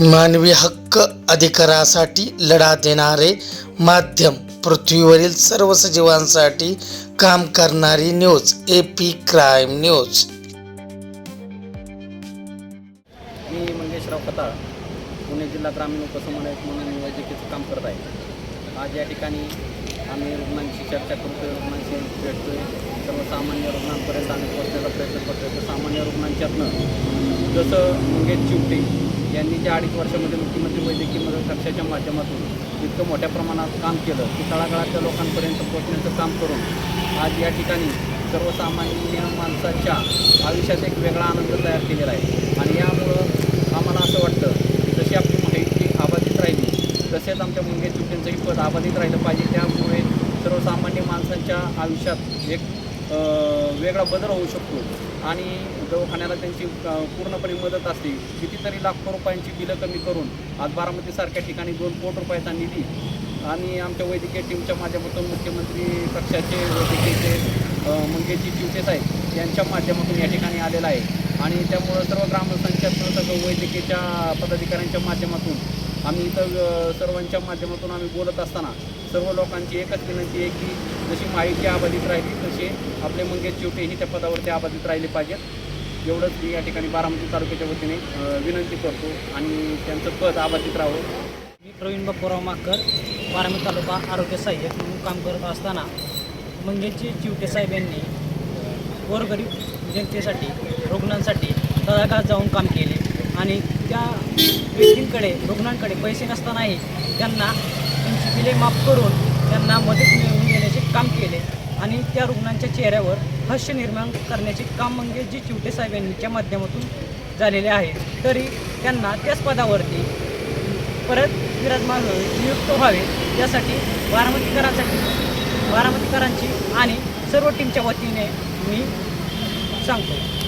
मानवी हक्क अधिकारासाठी लढा देणारे माध्यम पृथ्वीवरील सर्व सजीवांसाठी काम करणारी news A P crime news मी मंगेशराव खताळ पुणे जिल्हा ग्रामीण उपसमन्वयक म्हणून मी वैद्यकीयचं काम करत आहे. आज या ठिकाणी आम्ही रुग्णांशी चर्चा करतोय रुग्णांशी भेटतोय. सर्वसामान्य रुग्णांपर्यंत आम्ही पोहोचण्याचा प्रयत्न करतोय. तर सामान्य रुग्णांच्यातनं जसं मंगेश चिवटे यांनी ज्या अडीच वर्षामध्ये मुख्यमंत्री वैद्यकीय मदत कक्षाच्या माध्यमातून इतकं मोठ्या प्रमाणात काम केलं की तळागाळातल्या लोकांपर्यंत पोहोचण्याचं काम करून आज या ठिकाणी सर्वसामान्य माणसाच्या आयुष्यात एक वेगळा आनंद तयार केलेला आहे. आणि यामुळं आम्हाला असं वाटतं की जशी आपली माहिती आबाधित राहिली तसेच आमच्या मुंगे चुकींचंही पद अबाधित राहिलं पाहिजे. त्यामुळे सर्वसामान्य माणसांच्या आयुष्यात एक वेगळा बदल होऊ शकतो. आणि दवाखान्याला त्यांची पूर्णपणे मदत असते. कितीतरी लाखो रुपयांची बिलं कमी करून आज बारामतीसारख्या ठिकाणी दोन कोटी रुपयाचा निधी आणि आमच्या वैद्यकीय टीमच्या माध्यमातून मुख्यमंत्री पक्षाचे वैद्यकीयचे मंगेशजी चिवटे साहेब यांच्या माध्यमातून या ठिकाणी आलेला आहे. आणि त्यामुळं सर्व ग्रामपंचायत सगळं वैद्यकीयच्या पदाधिकाऱ्यांच्या माध्यमातून आम्ही इथं सर्वांच्या माध्यमातून आम्ही बोलत असताना सर्व लोकांची एकच विनंती आहे की जशी माहिती अबाधित राहिली तसे आपले मंगेश चिवटेही त्या पदावरती अबाधित राहिले पाहिजेत. एवढंच मी या ठिकाणी बारामती तालुक्याच्या वतीने विनंती करतो आणि त्यांचं पद अबाधित राहावं. मी प्रवीण बापूराव माकर बारामती तालुका आरोग्य सहाय्यक म्हणून काम करत असताना मंगेशजी चिवटे साहेब यांनी गोरगरीब जनतेसाठी रुग्णांसाठी तळागाळात जाऊन काम केले आणि त्या व्यक्तींकडे रुग्णांकडे पैसे नसतानाही त्यांना त्यांची बिले माफ करून त्यांना मदत मिळवून देण्याचे काम केले आणि त्या रुग्णांच्या चेहऱ्यावर हस्य निर्माण करण्याचे काम म्हणजे जी चिवटे साहेब यांच्या माध्यमातून झालेले आहे. तरी त्यांना त्याच पदावरती परत विराजमान नियुक्त व्हावे यासाठी बारामतीकरांसाठी बारामतीकरांची आणि सर्व टीमच्या वतीने मी सांगतो.